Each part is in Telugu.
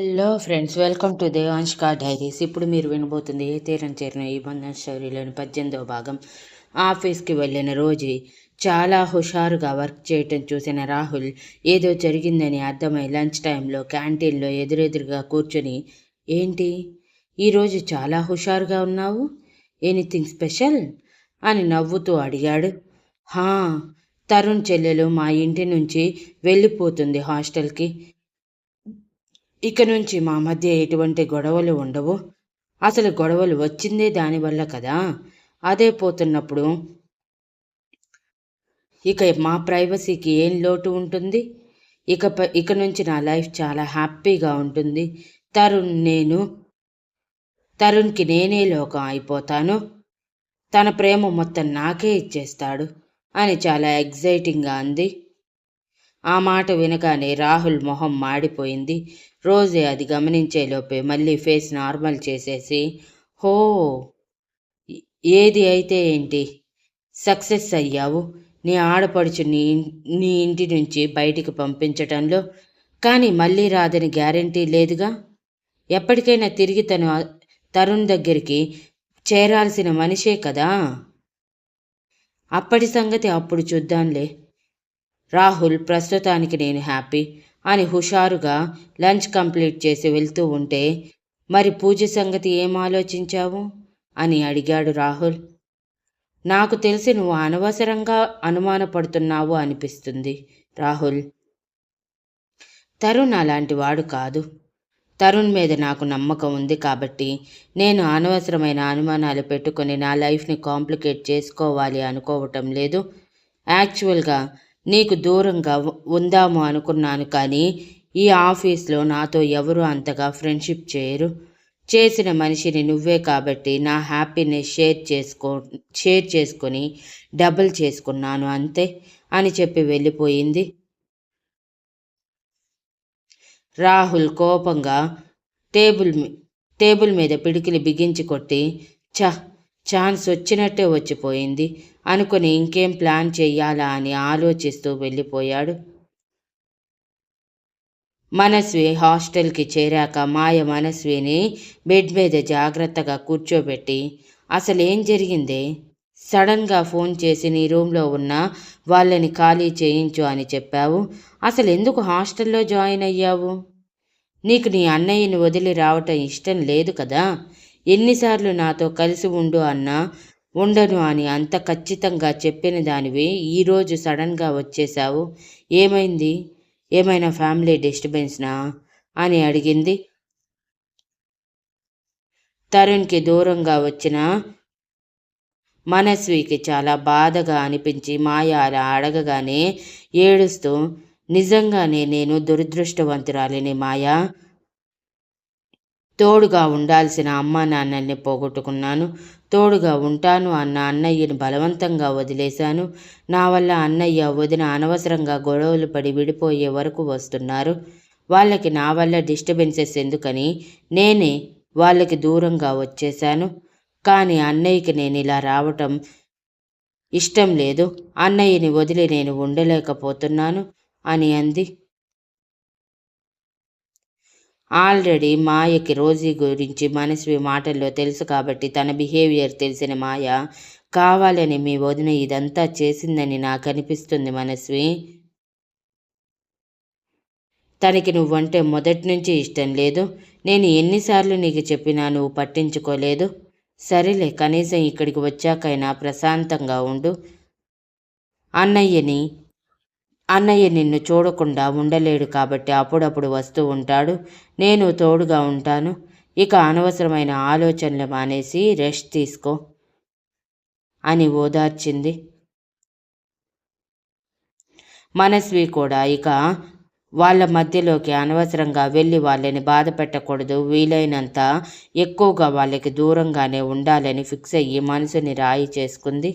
హలో ఫ్రెండ్స్ వెల్కమ్ టు దేవాంష్కా డైరీస్ ఇప్పుడు మీరు వినబోతుంది ఏ తీరం చేరిన ఈ బంధం స్టోరీలోని పద్దెనిమిదవ భాగం. ఆఫీస్కి వెళ్ళిన రోజు చాలా హుషారుగా వర్క్ చేయటం చూసిన రాహుల్ ఏదో జరిగిందని అర్థమై లంచ్ టైంలో క్యాంటీన్లో ఎదురెదురుగా కూర్చొని ఏంటి? ఈరోజు చాలా హుషారుగా ఉన్నావు? Anything special? అని నవ్వుతూ అడిగాడు. హా తరుణ్ చెల్లెలు మా ఇంటి నుంచి వెళ్ళిపోతుంది హాస్టల్కి. ఇక నుంచి మా మధ్య ఎటువంటి గొడవలు ఉండవు. అసలు గొడవలు వచ్చిందే దానివల్ల కదా? అదే పోతున్నప్పుడు ఇక మా ప్రైవసీకి ఏం లోటు ఉంటుంది? ఇక ఇక నుంచి నా లైఫ్ చాలా హ్యాపీగా ఉంటుంది. తరుణ్ నేను తరుణ్కి నేనే లోకం అయిపోతాను. తన ప్రేమ మొత్తం నాకే ఇచ్చేస్తాడు అని చాలా ఎగ్జైటింగ్గా అంది. ఆ మాట వినగానే రాహుల్ మొహం మాడిపోయింది. రోజే అది గమనించేలోపే మళ్ళీ ఫేస్ నార్మల్ చేసేసి హో ఏది అయితే ఏంటి? సక్సెస్ అయ్యావు. నీ ఆడపడుచు నీ నీ ఇంటి నుంచి బయటికి పంపించటంలో. కానీ మళ్ళీ రాదని గ్యారంటీ లేదుగా? ఎప్పటికైనా తిరిగి తను తరుణ్ దగ్గరికి చేరాల్సిన మనిషే కదా? అప్పటి సంగతి అప్పుడు చూద్దాంలే. రాహుల్ ప్రస్తుతానికి నేను హ్యాపీ అని హుషారుగా లంచ్ కంప్లీట్ చేసి వెళ్తూ ఉంటే మరి పూజ సంగతి ఏం ఆలోచించావు? అని అడిగాడు రాహుల్. నాకు తెలిసి నువ్వు అనవసరంగా అనుమానపడుతున్నావు అనిపిస్తుంది రాహుల్. తరుణ్ అలాంటి వాడు కాదు. తరుణ్ మీద నాకు నమ్మకం ఉంది కాబట్టి నేను అనవసరమైన అనుమానాలు పెట్టుకొని నా లైఫ్ని కాంప్లికేట్ చేసుకోవాలి అనుకోవటం లేదు. యాక్చువల్గా నీకు దూరంగా ఉందాము అనుకున్నాను కానీ ఈ ఆఫీస్లో నాతో ఎవరు అంతగా ఫ్రెండ్షిప్ చేయరు. చేసిన మనిషిని నువ్వే కాబట్టి నా హ్యాపీనెస్ షేర్ చేసుకో షేర్ చేసుకొని డబుల్ చేసుకున్నాను అంతే అని చెప్పి వెళ్ళిపోయింది. రాహుల్ కోపంగా టేబుల్ టేబుల్ మీద పిడికిలి బిగించి కొట్టి చ ఛాన్స్ వచ్చినట్టే వచ్చిపోయింది. అనుకుని ఇంకేం ప్లాన్ చెయ్యాలా అని ఆలోచిస్తూ వెళ్ళిపోయాడు. మనస్వి హాస్టల్కి చేరాక మాయ మనస్విని బెడ్ మీద జాగ్రత్తగా కూర్చోబెట్టి అసలేం జరిగిందే? సడన్గా ఫోన్ చేసి నీ రూమ్లో ఉన్న వాళ్ళని ఖాళీ చేయించు అని చెప్పావు. అసలు ఎందుకు హాస్టల్లో జాయిన్ అయ్యావు? నీకు నీ అన్నయ్యని వదిలి రావటం ఇష్టం లేదు కదా? ఎన్నిసార్లు నాతో కలిసి ఉండు అన్నా ఉండను అని అంత ఖచ్చితంగా చెప్పిన దానివి ఈరోజు సడన్గా వచ్చేసావు ఏమైంది? ఏమైనా ఫ్యామిలీ డిస్టర్బెన్స్నా అని అడిగింది. తరుణ్కి దూరంగా వచ్చిన మనస్వికి చాలా బాధగా అనిపించి మాయ అలా అడగగానే ఏడుస్తూ నిజంగానే నేను దురదృష్టవంతురాలిని మాయా? తోడుగా ఉండాల్సిన అమ్మా నాన్నల్ని పోగొట్టుకున్నాను. తోడుగా ఉంటాను అన్న అన్నయ్యని బలవంతంగా వదిలేశాను. నా వల్ల అన్నయ్య వదిన అనవసరంగా గొడవలు పడి విడిపోయే వరకు వస్తున్నారు. వాళ్ళకి నా వల్ల డిస్టర్బెన్సెస్ ఎందుకని నేనే వాళ్ళకి దూరంగా వచ్చేశాను. కానీ అన్నయ్యకి నేను ఇలా రావటం ఇష్టం లేదు. అన్నయ్యని వదిలి నేను ఉండలేకపోతున్నాను అని అంది. ఆల్రెడీ మాయకి రోజీ గురించి మనస్వి మాటల్లో తెలుసు కాబట్టి తన బిహేవియర్ తెలిసిన మాయ కావాలని మీ వదిన ఇదంతా చేసిందని నాకు అనిపిస్తుంది మనస్వి. తనకి నువ్వంటే మొదటి నుంచి ఇష్టం లేదు. నేను ఎన్నిసార్లు నీకు చెప్పినా నువ్వు పట్టించుకోలేదు. సరేలే కనీసం ఇక్కడికి వచ్చాకైనా ప్రశాంతంగా ఉండు. అన్నయ్యని అన్నయ్య నిన్ను చూడకుండా ఉండలేడు కాబట్టి అప్పుడప్పుడు వస్తూ ఉంటాడు. నేను తోడుగా ఉంటాను. ఇక అనవసరమైన ఆలోచనలు మానేసి రెస్ట్ తీసుకో అని ఓదార్చింది. మనస్వి కూడా ఇక వాళ్ళ మధ్యలోకి అనవసరంగా వెళ్ళి వాళ్ళని బాధ పెట్టకూడదు. వీలైనంత ఎక్కువగా వాళ్ళకి దూరంగానే ఉండాలని ఫిక్స్ అయ్యి మనసుని రాయి చేసుకుంది.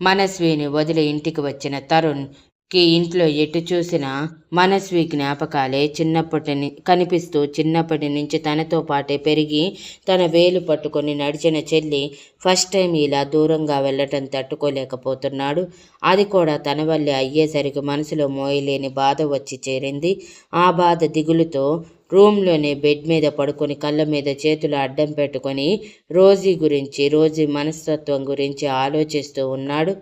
మనస్విని వదిలి ఇంటికి వచ్చిన తరుణ్ కి ఇంట్లో ఎటు చూసినా మనస్వి జ్ఞాపకాలే చిన్నప్పటి కనిపిస్తూ చిన్నప్పటి నుంచి తనతో పాటే పెరిగి తన వేలు పట్టుకొని నడిచిన చెల్లి ఫస్ట్ టైం ఇలా దూరంగా వెళ్ళటం తట్టుకోలేకపోతున్నాడు. అది కూడా తన వల్లే అయ్యేసరికి మనసులో మోయలేని బాధ వచ్చి చేరింది. ఆ బాధ దిగులుతో రూమ్లోనే బెడ్ మీద పడుకొని కళ్ళ మీద చేతులు అడ్డం పెట్టుకొని రోజీ గురించి రోజీ మనస్తత్వం గురించి ఆలోచిస్తూ ఉన్నాడు.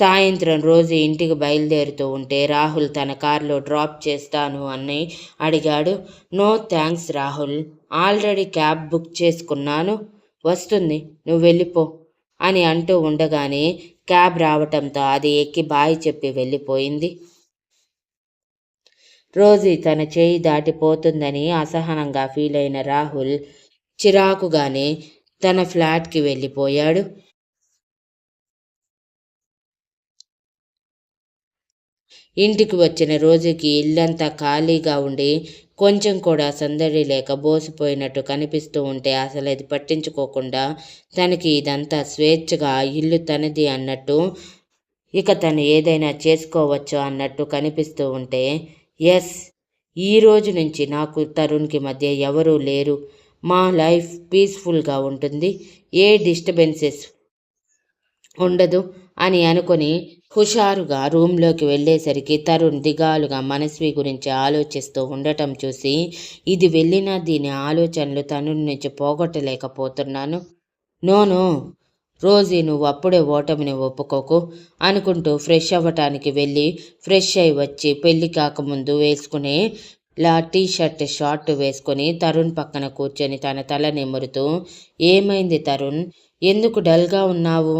సాయంత్రం రోజు ఇంటికి బయలుదేరుతూ ఉంటే రాహుల్ తన కారులో డ్రాప్ చేస్తాను అని అడిగాడు. No thanks Rahul already cab book చేసుకున్నాను. వస్తుంది నువ్వు వెళ్ళిపో అని అంటూ ఉండగానే క్యాబ్ రావటంతో అది ఎక్కి బాయ్ చెప్పి వెళ్ళిపోయింది. రోజీ తన చేయి దాటిపోతుందని అసహనంగా ఫీల్ అయిన రాహుల్ చిరాకుగానే తన ఫ్లాట్కి వెళ్ళిపోయాడు. ఇంటికి వచ్చిన రోజుకి ఇల్లంతా ఖాళీగా ఉండి కొంచెం కూడా సందడి లేక బోసిపోయినట్టు కనిపిస్తూ ఉంటే అసలు అది పట్టించుకోకుండా తనకి ఇదంతా స్వేచ్ఛగా ఇల్లు తనది అన్నట్టు ఇక తను ఏదైనా చేసుకోవచ్చు అన్నట్టు కనిపిస్తూ ఉంటే ఎస్ ఈ రోజు నుంచి నాకు తరుణ్కి మధ్య ఎవరూ లేరు. మా లైఫ్ పీస్ఫుల్గా ఉంటుంది. ఏ డిస్టర్బెన్సెస్ ఉండదు అని అనుకొని హుషారుగా రూమ్లోకి వెళ్ళేసరికి తరుణ్ దిగాలుగా మనస్వి గురించి ఆలోచిస్తూ ఉండటం చూసి ఇది వెళ్ళినా దీని ఆలోచనలు తను నుంచి పోగొట్టలేకపోతున్నాను. నోను రోజీ నువ్వు అప్పుడే ఓటమిని ఒప్పుకోకు అనుకుంటూ ఫ్రెష్ అవ్వటానికి వెళ్ళి ఫ్రెష్ అయి వచ్చి పెళ్ళి కాకముందు వేసుకునే లా టీ షర్ట్ షార్ట్ వేసుకొని తరుణ్ పక్కన కూర్చొని తన తల నిమురుతూ ఏమైంది తరుణ్? ఎందుకు డల్గా ఉన్నావు?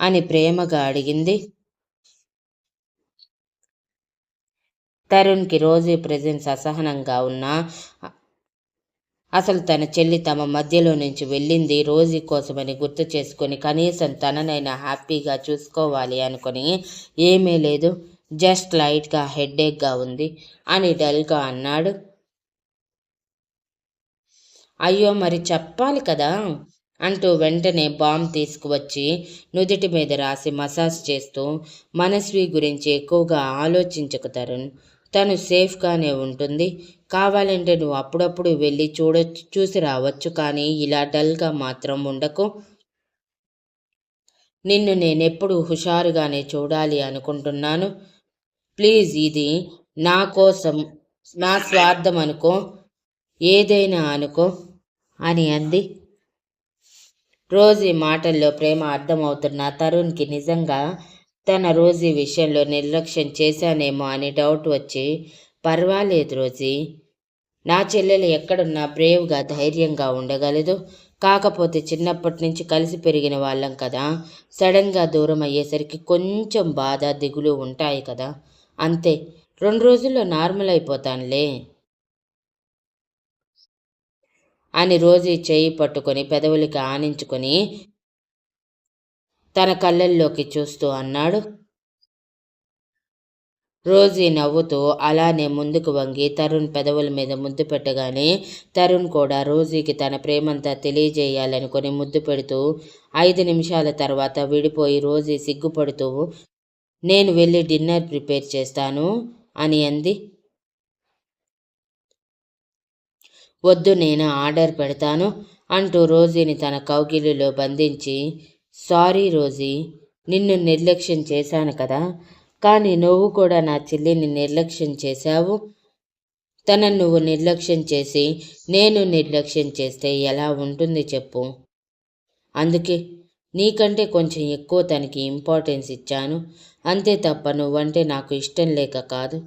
అని ప్రేమగా అడిగింది. తరుణ్కి రోజీ ప్రెజెన్స్ అసహనంగా ఉన్నా అసలు తన చెల్లి తమ మధ్యలో నుంచి వెళ్ళింది రోజీ కోసమని గుర్తు చేసుకొని కనీసం తననైనా హ్యాపీగా చూసుకోవాలి అనుకొని ఏమీ లేదు జస్ట్ లైట్గా హెడ్ఏక్గా ఉంది అని డల్గా అన్నాడు. అయ్యో మరి చెప్పాలి కదా అంటూ వెంటనే బామ్ తీసుకువచ్చి నుదుటి మీద రాసి మసాజ్ చేస్తూ మనస్వి గురించి ఎక్కువగా ఆలోచించకు తరుణ్. తను సేఫ్గానే ఉంటుంది. కావాలంటే నువ్వు అప్పుడప్పుడు వెళ్ళి చూడొచ్చు చూసి రావచ్చు కానీ ఇలా డల్గా మాత్రం ఉండకు. నిన్ను నేనెప్పుడు హుషారుగానే చూడాలి అనుకుంటున్నాను. ప్లీజ్ ఇది నా కోసం నా స్వార్థం అనుకో ఏదైనా అనుకో అని అంది. రోజీ మాటల్లో ప్రేమ అర్థమవుతున్న తరుణ్కి నిజంగా తన రోజీ విషయంలో నిర్లక్ష్యం చేశానేమో అని డౌట్ వచ్చి పర్వాలేదు రోజీ. నా చెల్లెలు ఎక్కడున్నా బ్రేవ్గా ధైర్యంగా ఉండగలదు. కాకపోతే చిన్నప్పటి నుంచి కలిసి పెరిగిన వాళ్ళం కదా. సడన్గా దూరం అయ్యేసరికి కొంచెం బాధ దిగులు ఉంటాయి కదా. అంతే. రెండు రోజుల్లో నార్మల్ అయిపోతానులే. అని రోజీ చేయి పట్టుకొని పెదవులకి ఆనించుకొని తన కళ్ళల్లోకి చూస్తూ అన్నాడు. రోజీ నవ్వుతూ అలానే ముందుకు వంగి తరుణ్ పెదవుల మీద ముద్దు పెట్టగానే తరుణ్ కూడా రోజీకి తన ప్రేమంతా తెలియజేయాలనుకుని ముద్దు పెడుతూ ఐదు నిమిషాల తర్వాత విడిపోయి రోజీ సిగ్గుపడుతూ నేను వెళ్ళి డిన్నర్ ప్రిపేర్ చేస్తాను అని అంది. వద్దు నేను ఆర్డర్ పెడతాను అంటూ రోజీని తన కౌగిలిలో బంధించి సారీ రోజీ నిన్ను నిర్లక్ష్యం చేశాను కదా. కానీ నువ్వు కూడా నా చెల్లిని నిర్లక్ష్యం చేశావు. తనను నువ్వు నిర్లక్ష్యం చేసి నేను నిర్లక్ష్యం చేస్తే ఎలా ఉంటుంది చెప్పు. అందుకే నీకంటే కొంచెం ఎక్కువ తనకి ఇంపార్టెన్స్ ఇచ్చాను. అంతే తప్ప నువ్వంటే నాకు ఇష్టం లేక కాదు.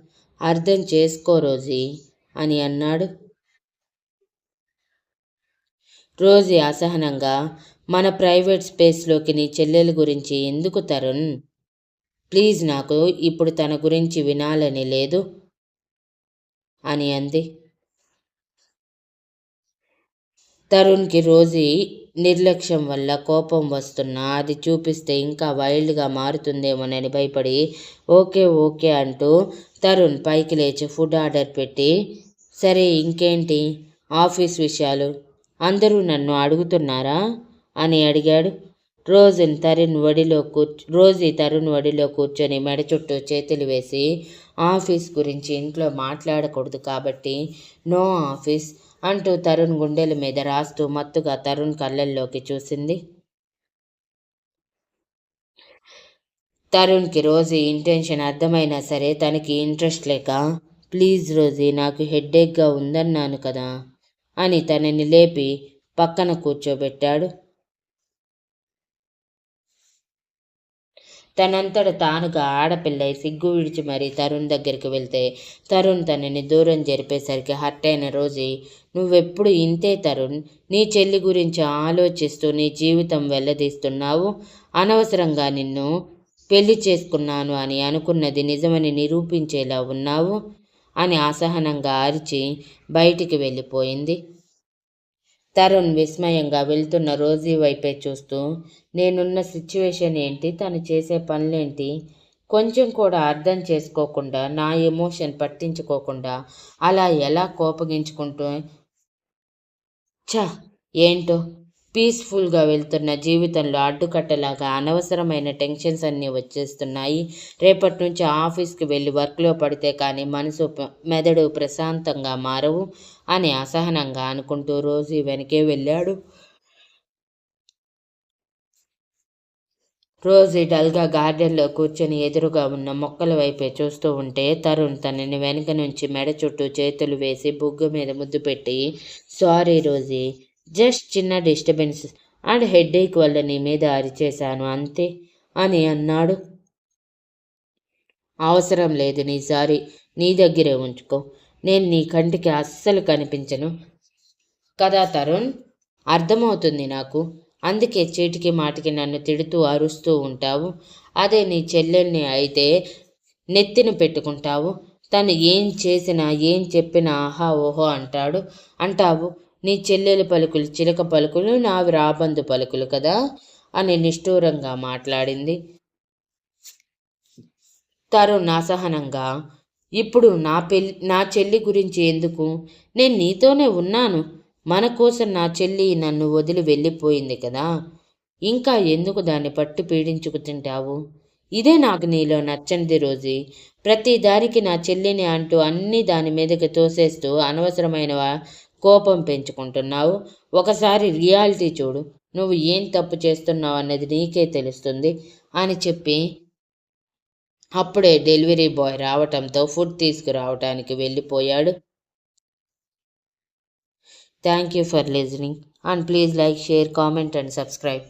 అర్థం చేసుకో రోజీ అని అన్నాడు. రోజీ అసహనంగా మన ప్రైవేట్ స్పేస్లోకి నీ చెల్లెల గురించి ఎందుకు తరుణ్? ప్లీజ్ నాకు ఇప్పుడు తన గురించి వినాలని లేదు. అని అంది. తరుణ్కి రోజీ నిర్లక్ష్యం వల్ల కోపం వస్తున్నా అది చూపిస్తే ఇంకా వైల్డ్గా మారుతుందేమోనని భయపడి ఓకే ఓకే అంటూ తరుణ్ పైకి లేచి ఫుడ్ ఆర్డర్ పెట్టి సరే ఇంకేంటి? ఆఫీస్ విషయాలు అందరూ నన్ను అడుగుతున్నారా? అని అడిగాడు. రోజున్ తరుణ్ వడిలో కూర్చు రోజీ తరుణ్ వడిలో కూర్చొని మెడ చుట్టూ చేతులు వేసి ఆఫీస్ గురించి ఇంట్లో మాట్లాడకూడదు కాబట్టి నో ఆఫీస్ అంటూ తరుణ్ గుండెల మీద రాస్తూ మత్తుగా తరుణ్ కళ్ళల్లోకి చూసింది. తరుణ్కి రోజీ ఇంటెన్షన్ అర్థమైనా సరే తనకి ఇంట్రెస్ట్ లేక ప్లీజ్ రోజీ నాకు హెడ్ఏక్గా ఉందన్నాను కదా అని తనని లేపి పక్కన కూర్చోబెట్టాడు. తనంతట తానుగా ఆడపిల్లై సిగ్గు విడిచి మరీ తరుణ్ దగ్గరికి వెళ్తే తరుణ్ తనని దూరం జరిపేసరికి హర్ట్ అయిన రోజీ నువ్వెప్పుడు ఇంతే తరుణ్? నీ చెల్లి గురించి ఆలోచిస్తూ నీ జీవితం వెళ్ళదీస్తున్నావు అనవసరంగా నిన్ను పెళ్ళి చేసుకున్నాను అని అనుకున్నది నిజమని నిరూపించేలా ఉన్నావు? అని అసహనంగా అరిచి బయటికి వెళ్ళిపోయింది. తరుణ్ విస్మయంగా వెళ్తున్న రోజీ వైపే చూస్తూ నేనున్న సిచ్యువేషన్ ఏంటి? తను చేసే పనులేంటి? కొంచెం కూడా అర్థం చేసుకోకుండా నా ఎమోషన్ పట్టించుకోకుండా అలా ఎలా కోపగించుకుంటూ చ ఏంటో? పీస్ఫుల్గా వెళ్తున్న జీవితంలో అడ్డుకట్టలాగా అనవసరమైన టెన్షన్స్ అన్నీ వచ్చేస్తున్నాయి. రేపటి నుంచి ఆఫీస్కి వెళ్ళి వర్క్లో పడితే కానీ మనసు మెదడు ప్రశాంతంగా మారవు. అని అసహనంగా అనుకుంటూ రోజు వెనకే వెళ్ళాడు. రోజు డల్గా గార్డెన్లో కూర్చొని ఎదురుగా ఉన్న మొక్కల వైపే చూస్తూ ఉంటే తరుణ్ తనని వెనక నుంచి మెడ చుట్టూ చేతులు వేసి బుగ్గ మీద ముద్దు పెట్టి సారీ రోజీ జస్ట్ చిన్న డిస్టర్బెన్స్ అండ్ హెడ్ఏక్ వల్ల నీ మీద అరిచేశాను అంతే అని అన్నాడు. అవసరం లేదు నీ సారీ నీ దగ్గరే ఉంచుకో నేను నీ కంటికి అస్సలు కనిపించను. కదా తరుణ్? అర్థమవుతుంది నాకు. అందుకే చీటికి మాటికి నన్ను తిడుతూ అరుస్తూ ఉంటావు. అదే నీ చెల్లెల్ని అయితే నెత్తిన పెట్టుకుంటావు. తను ఏం చేసినా ఏం చెప్పినా ఆహా ఓహో అంటాడు. అంటావు నీ చెల్లెలు పలుకులు చిలక పలుకులు నావి రాబందు పలుకులు కదా? అని నిష్ఠూరంగా మాట్లాడింది. తరుణ్ అసహనంగా ఇప్పుడు నా పెళ్ళి నా చెల్లి గురించి ఎందుకు? నేను నీతోనే ఉన్నాను. మన కోసం నా చెల్లి నన్ను వదిలి వెళ్ళిపోయింది కదా. ఇంకా ఎందుకు దాన్ని పట్టు పీడించుకు తింటావు? ఇదే నాకు నీలో నచ్చనిది రోజీ. ప్రతి దానికి నా చెల్లిని అంటూ అన్నీ దాని మీదకి తోసేస్తూ అనవసరమైన కోపం పెంచుకుంటున్నావు? ఒకసారి రియాలిటీ చూడు. నువ్వు ఏం తప్పు చేస్తున్నావు అన్నది నీకే తెలుస్తుంది అని చెప్పి అప్పుడే డెలివరీ బాయ్ రావటంతో ఫుడ్ తీసుకురావటానికి వెళ్ళిపోయాడు. Thank you for listening and please like share comment and subscribe.